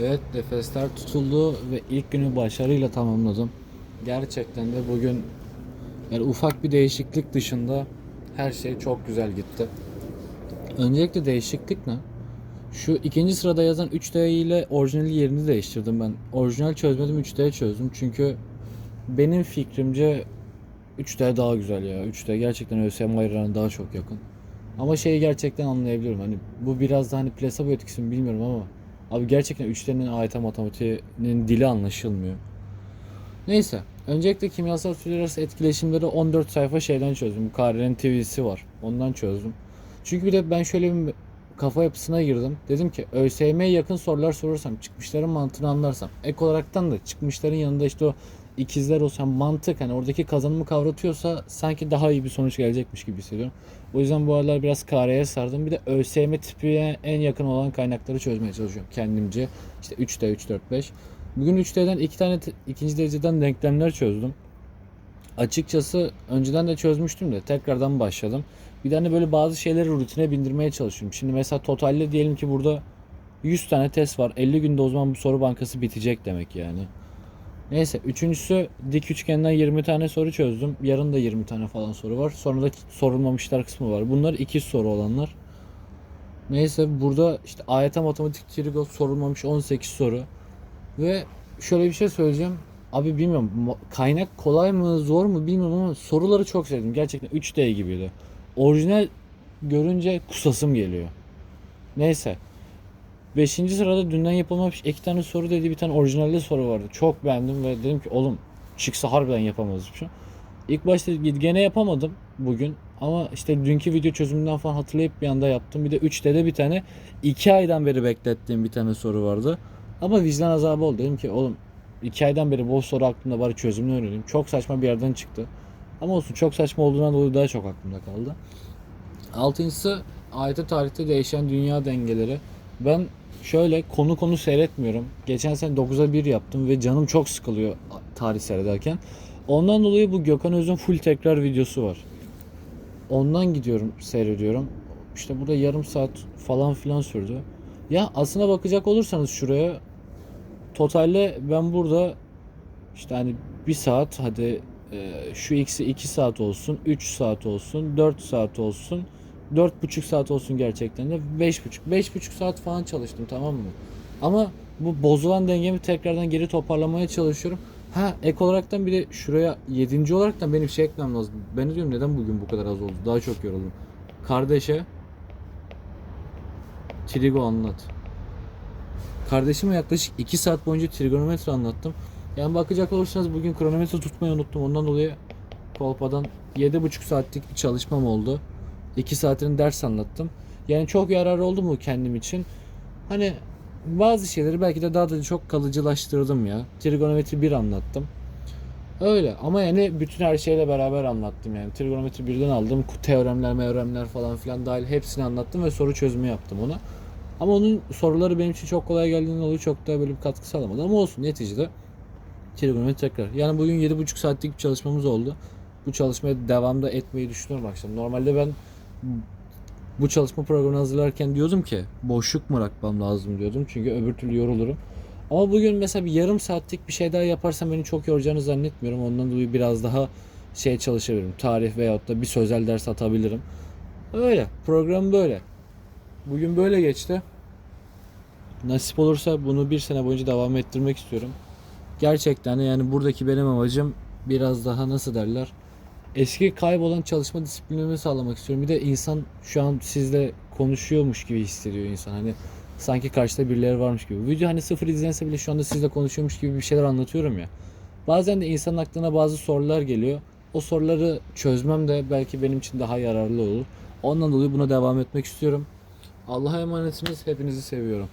Evet nefesler tutuldu ve ilk günü başarıyla tamamladım. Gerçekten de bugün yani ufak bir değişiklik dışında her şey çok güzel gitti. Öncelikle değişiklik ne? Şu ikinci sırada yazan 3D ile orijinali yerini değiştirdim ben. Orijinal çözmedim 3D çözdüm çünkü benim fikrimce 3D daha güzel ya. 3D gerçekten ÖSYM ayarlarına daha çok yakın. Ama şeyi gerçekten anlayabiliyorum. Hani bu biraz da hani plasebo etkisi mi bilmiyorum ama abi gerçekten 3D'nin AYT matematiğinin dili anlaşılmıyor. Neyse. Öncelikle kimyasal türler arası etkileşimleri 14 sayfa şeyden çözdüm. Kare'nin TV'si var. Ondan çözdüm. Çünkü bir de ben şöyle bir kafa yapısına girdim. Dedim ki ÖSYM'ye yakın sorular sorursam, çıkmışların mantığını anlarsam. Ek olaraktan da çıkmışların yanında işte o ikizler olsa mantık hani oradaki kazanımı kavratıyorsa sanki daha iyi bir sonuç gelecekmiş gibi hissediyorum. O yüzden bu aralar biraz KR'ye sardım. Bir de ÖSYM tipine en yakın olan kaynakları çözmeye çalışıyorum kendimce. İşte 3D, 3, 4, 5. Bugün 3D'den iki tane ikinci dereceden denklemler çözdüm. Açıkçası önceden de çözmüştüm de tekrardan başladım. Bir tane böyle bazı şeyleri rutine bindirmeye çalışıyorum. Şimdi mesela totalde diyelim ki burada 100 tane test var. 50 günde o zaman bu soru bankası bitecek demek yani. Neyse üçüncüsü dik üçgenden 20 tane soru çözdüm. Yarın da 20 tane falan soru var. Sonra da sorulmamışlar kısmı var. Bunlar iki soru olanlar. Neyse burada işte AYT matematik trigo sorulmamış 18 soru. Ve şöyle bir şey söyleyeceğim. Abi bilmiyorum kaynak kolay mı zor mu bilmiyorum ama soruları çok sevdim. Gerçekten 3D gibiydi. Orijinal görünce kusasım geliyor. Neyse. Beşinci sırada dünden yapılmamış iki tane soru dedi bir tane orijinalde soru vardı. Çok beğendim ve dedim ki oğlum çıksa harbiden yapamaz bir şey. İlk başta gene yapamadım bugün ama işte dünkü video çözümünden falan hatırlayıp bir anda yaptım. Bir de 3'te de bir tane 2 aydan beri beklettiğim bir tane soru vardı. Ama vicdan azabı oldu. Dedim ki oğlum 2 aydan beri bol soru aklımda bari çözümünü öğreneyim. Çok saçma bir yerden çıktı. Ama olsun çok saçma olduğundan dolayı daha çok aklımda kaldı. Altıncısı ayet tarihte değişen dünya dengeleri. Ben şöyle konu konu seyretmiyorum. Geçen sene 9'a 1 yaptım ve canım çok sıkılıyor tarih seyrederken. Ondan dolayı bu Gökhan Öz'ün full tekrar videosu var. Ondan gidiyorum seyrediyorum. İşte burada yarım saat falan filan sürdü. Ya aslına bakacak olursanız şuraya totalde ben burada işte hani bir saat hadi e, şu x'i 2 saat olsun, 3 saat olsun, 4 saat olsun, 4,5 saat olsun gerçekten de 5,5 5,5 saat falan çalıştım tamam mı? Ama bu bozulan dengemi tekrardan geri toparlamaya çalışıyorum. Ha ek olaraktan bir de şuraya 7. olaraktan benim şey eklemem lazım. Ben de diyorum neden bugün bu kadar az oldu? Daha çok yoruldum. Kardeşe Trigo anlat. Kardeşime yaklaşık 2 saat boyunca trigonometri anlattım. Yani bakacak olursanız bugün kronometre tutmayı unuttum. Ondan dolayı kolpadan 7,5 saatlik bir çalışmam oldu. 2 saatini ders anlattım. Yani çok yarar oldu mu kendim için? Hani bazı şeyleri belki de daha da çok kalıcılaştırdım ya. Trigonometri 1 anlattım. Öyle ama yani bütün her şeyle beraber anlattım yani. Trigonometri birden aldım. Teoremler, meoremler falan filan dahil hepsini anlattım ve soru çözümü yaptım ona. Ama onun soruları benim için çok kolay geldiğinden dolayı çok da böyle bir katkı sağlamadı. Ama olsun neticede trigonometri tekrar. Yani bugün 7,5 saatlik bir çalışmamız oldu. Bu çalışmaya devamda etmeyi düşünüyorum akşam. Normalde ben bu çalışma programını hazırlarken diyordum ki boşluk bırakmam lazım diyordum. Çünkü öbür türlü yorulurum. Ama bugün mesela bir yarım saatlik bir şey daha yaparsam beni çok yoracağını zannetmiyorum. Ondan dolayı biraz daha şey çalışabilirim. Tarih veyahut da bir sözel ders atabilirim. Öyle. Program böyle. Bugün böyle geçti. Nasip olursa bunu bir sene boyunca devam ettirmek istiyorum. Gerçekten yani buradaki benim amacım biraz daha nasıl derler eski kaybolan çalışma disiplinimi sağlamak istiyorum. Bir de insan şu an sizle konuşuyormuş gibi hissediyor insan. Hani sanki karşıda birileri varmış gibi. Video hani sıfır izlense bile şu anda sizle konuşuyormuş gibi bir şeyler anlatıyorum ya. Bazen de insanın aklına bazı sorular geliyor. O soruları çözmem de belki benim için daha yararlı olur. Ondan dolayı buna devam etmek istiyorum. Allah'a emanetsiniz. Hepinizi seviyorum.